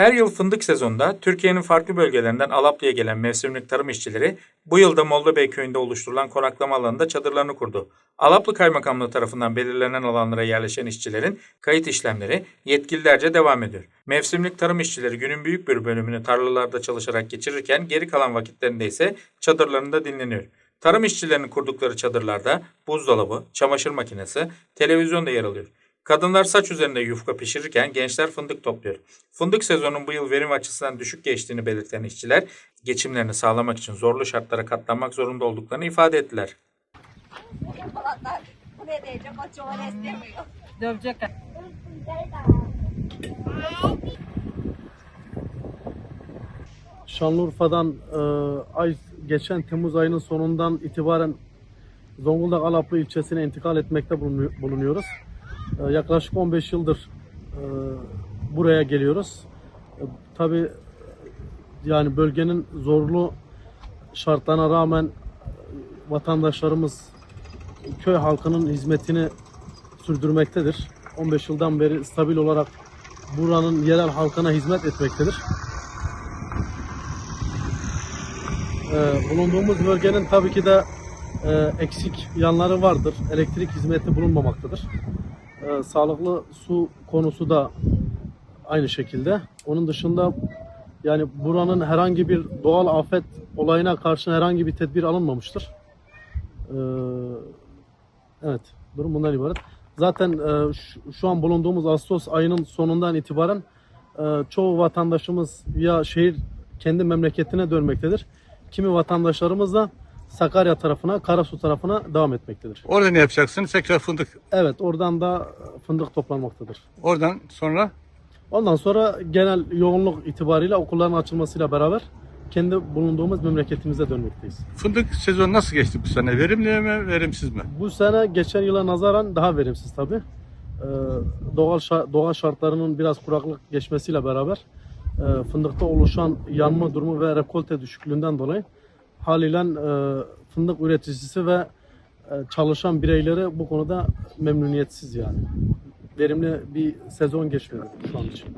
Her yıl fındık sezonunda Türkiye'nin farklı bölgelerinden Alaplı'ya gelen mevsimlik tarım işçileri bu yılda Mollabey köyünde oluşturulan konaklama alanında çadırlarını kurdu. Alaplı Kaymakamlığı tarafından belirlenen alanlara yerleşen işçilerin kayıt işlemleri yetkililerce devam ediyor. Mevsimlik tarım işçileri günün büyük bir bölümünü tarlalarda çalışarak geçirirken geri kalan vakitlerinde ise çadırlarında dinleniyor. Tarım işçilerinin kurdukları çadırlarda buzdolabı, çamaşır makinesi, televizyon da yer alıyor. Kadınlar saç üzerinde yufka pişirirken gençler fındık topluyor. Fındık sezonunun bu yıl verim açısından düşük geçtiğini belirten işçiler, geçimlerini sağlamak için zorlu şartlara katlanmak zorunda olduklarını ifade ettiler. Şanlıurfa'dan e, ay geçen Temmuz ayının sonundan itibaren Zonguldak Alaplı ilçesine intikal etmekte bulunuyor- bulunuyoruz. E, yaklaşık 15 yıldır e, buraya geliyoruz. E, Tabii yani bölgenin zorlu şartlarına rağmen e, vatandaşlarımız köy halkının hizmetini sürdürmektedir. 15 yıldan beri stabil olarak buranın yerel halkına hizmet etmektedir. Ee, bulunduğumuz bölgenin tabii ki de e, eksik yanları vardır. Elektrik hizmeti bulunmamaktadır. Ee, sağlıklı su konusu da aynı şekilde. Onun dışında yani buranın herhangi bir doğal afet olayına karşı herhangi bir tedbir alınmamıştır. Ee, evet, durum bundan ibaret. Zaten e, şu, şu an bulunduğumuz Ağustos ayının sonundan itibaren e, çoğu vatandaşımız ya şehir kendi memleketine dönmektedir. Kimi vatandaşlarımız da Sakarya tarafına, Karasu tarafına devam etmektedir. Orada ne yapacaksın? Tekrar fındık. Evet, oradan da fındık toplanmaktadır. Oradan sonra Ondan sonra genel yoğunluk itibariyle okulların açılmasıyla beraber kendi bulunduğumuz memleketimize dönmekteyiz. fındık sezonu nasıl geçti bu sene? Verimli mi, verimsiz mi? Bu sene geçen yıla nazaran daha verimsiz tabii. Ee, doğal şa- doğa şartlarının biraz kuraklık geçmesiyle beraber e, fındıkta oluşan yanma durumu ve rekolte düşüklüğünden dolayı haliyle e, fındık üreticisi ve e, çalışan bireyleri bu konuda memnuniyetsiz yani. Verimli bir sezon geçmiyor şu an için.